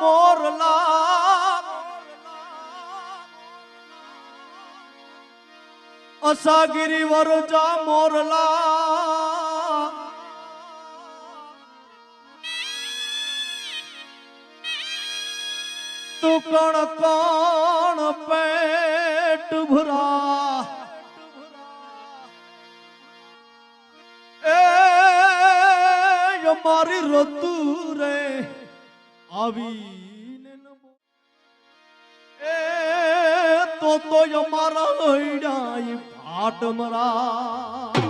મોરલા અસાગીરી વરજા મોરલા તું કણ કણ પેટ ભરા એ મારી રતુ રે આવીને એ તો તો અમારા ભાટ મરા.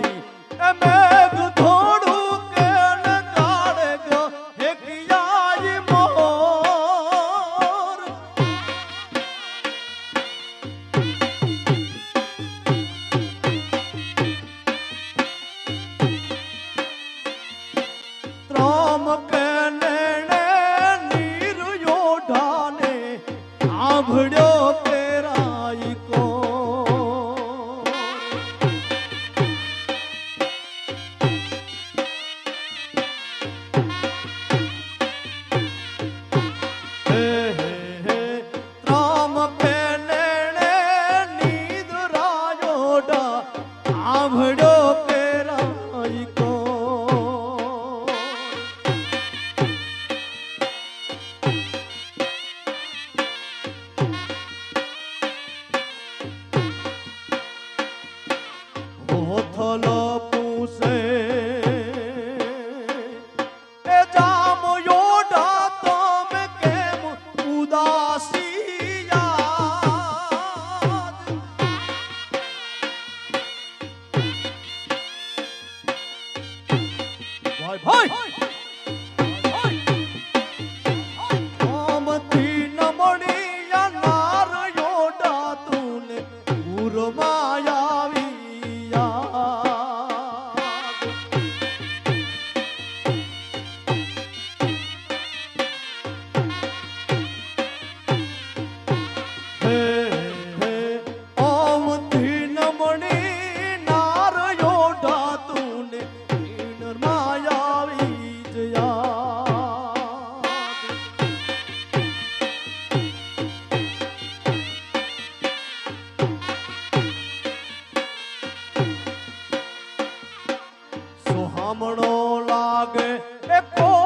ভরে হয় ভয় સોહામણો લાગે. એ કોર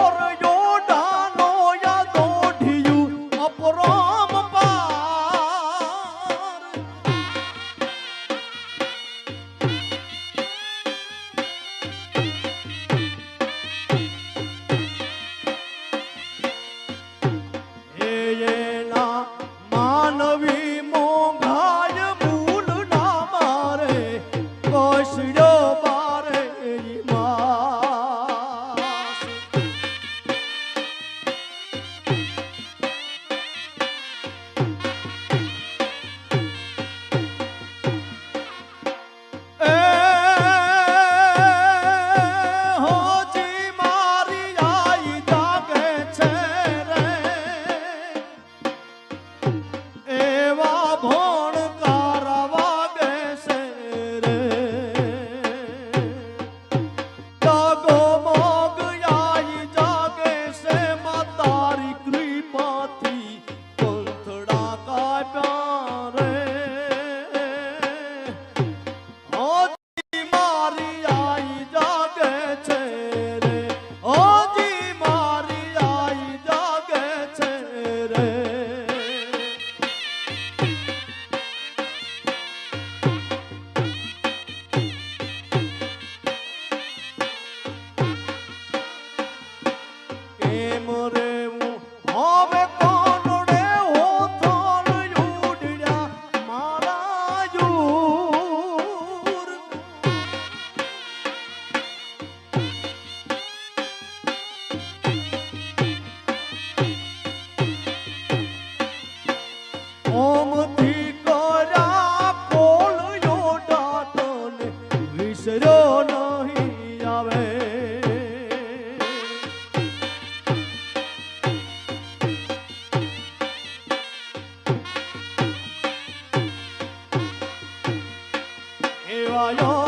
એવા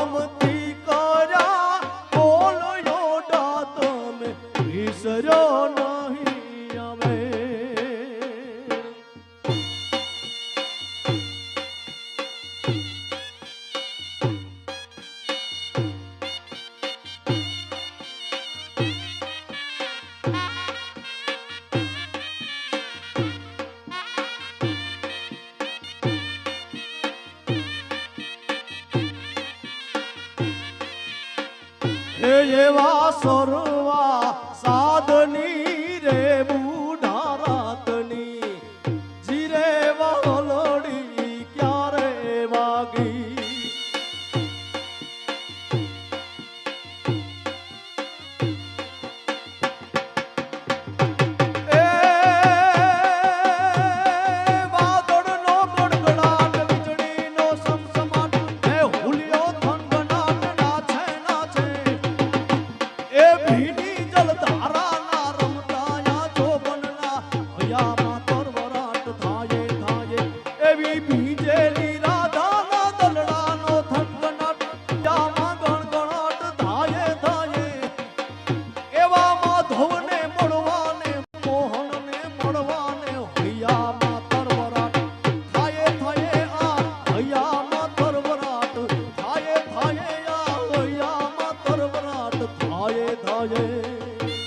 એવા સરવા સા 我愿。